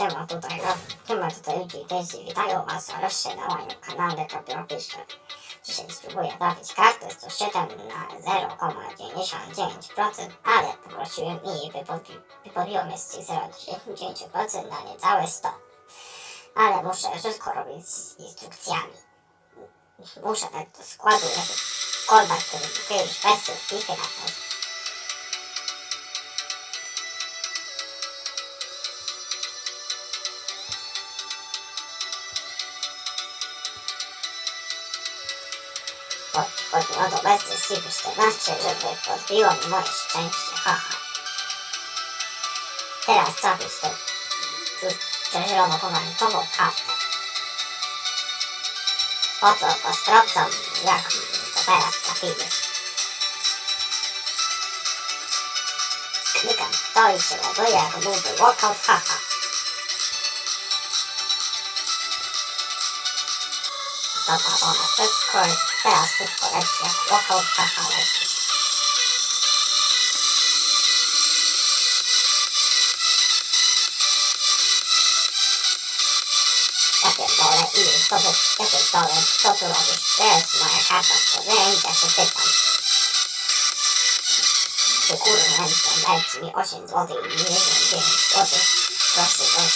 Siema tutaj, siema tutaj Daisy, witają was na rozsiadałaniu kanale Fisher. Dzisiaj spróbuję trafić kartę 107 na 0,99%, ale poprosiłem i wypodbiło mnie z tych 0,99% na niecałe 100. Ale muszę wszystko robić z instrukcjami. Muszę dać do składu jakiś kolba, który kiedyś bez na pod, podbiło do obecnie Steve 14, żeby podbiło mi moje szczęście, haha. Teraz trafić tę tę zielono-pomarańczową kartę. Po co to sprawdzam, jak to teraz trafimy. Klikam to i się ładuje, jak byłby walkout, haha. だから、結構、手足これって、わかあたからです。だけど、俺、いい人ぶだけど、俺、あつまであて、そあやかっあ全あ出あてあで、あれなあて、あ一あ、おあんあで、あ年あに、あしあ、どあしあどあし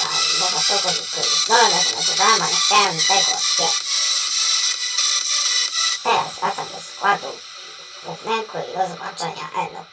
あ、僕あどあにある、あ、ああ、ああ、ああ、ああ、ああ、ああ、ああ、wracam do składu głównego i do zobaczenia, elo.